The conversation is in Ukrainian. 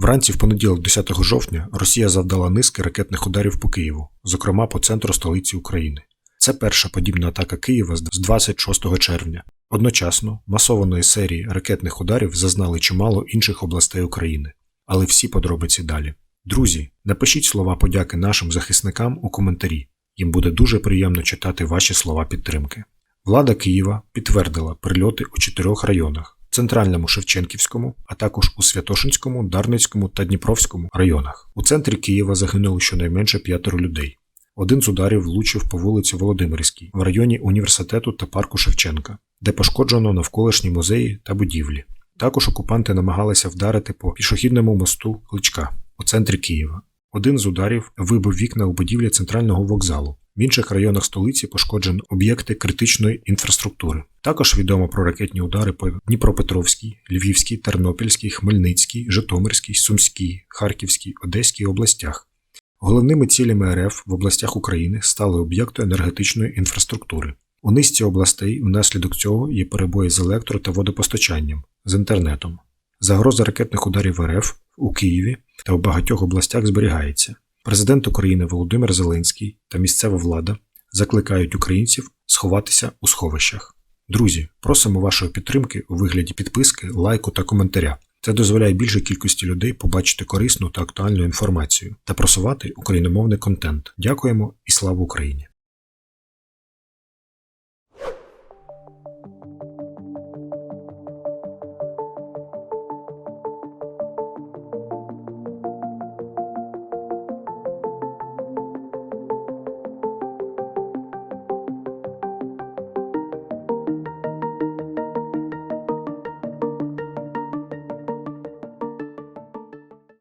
Вранці в понеділок, 10 жовтня, Росія завдала низки ракетних ударів по Києву, зокрема по центру столиці України. Це перша подібна атака Києва з 26 червня. Одночасно масованої серії ракетних ударів зазнали чимало інших областей України. Але всі подробиці далі. Друзі, напишіть слова подяки нашим захисникам у коментарі. Їм буде дуже приємно читати ваші слова підтримки. Влада Києва підтвердила прильоти у чотирьох районах: центральному Шевченківському, а також у Святошинському, Дарницькому та Дніпровському районах. У центрі Києва загинуло щонайменше п'ятеро людей. Один з ударів влучив по вулиці Володимирській в районі університету та парку Шевченка, де пошкоджено навколишні музеї та будівлі. Також окупанти намагалися вдарити по пішохідному мосту Кличка у центрі Києва. Один з ударів вибив вікна у будівлі центрального вокзалу. В інших районах столиці пошкоджені об'єкти критичної інфраструктури. Також відомо про ракетні удари по Дніпропетровській, Львівській, Тернопільській, Хмельницькій, Житомирській, Сумській, Харківській, Одеській областях. Головними цілями РФ в областях України стали об'єкти енергетичної інфраструктури. У низці областей внаслідок цього є перебої з електро та водопостачанням, з інтернетом. Загроза ракетних ударів РФ у Києві та у багатьох областях зберігається. Президент України Володимир Зеленський та місцева влада закликають українців сховатися у сховищах. Друзі, просимо вашої підтримки у вигляді підписки, лайку та коментаря. Це дозволяє більшій кількості людей побачити корисну та актуальну інформацію та просувати україномовний контент. Дякуємо і слава Україні!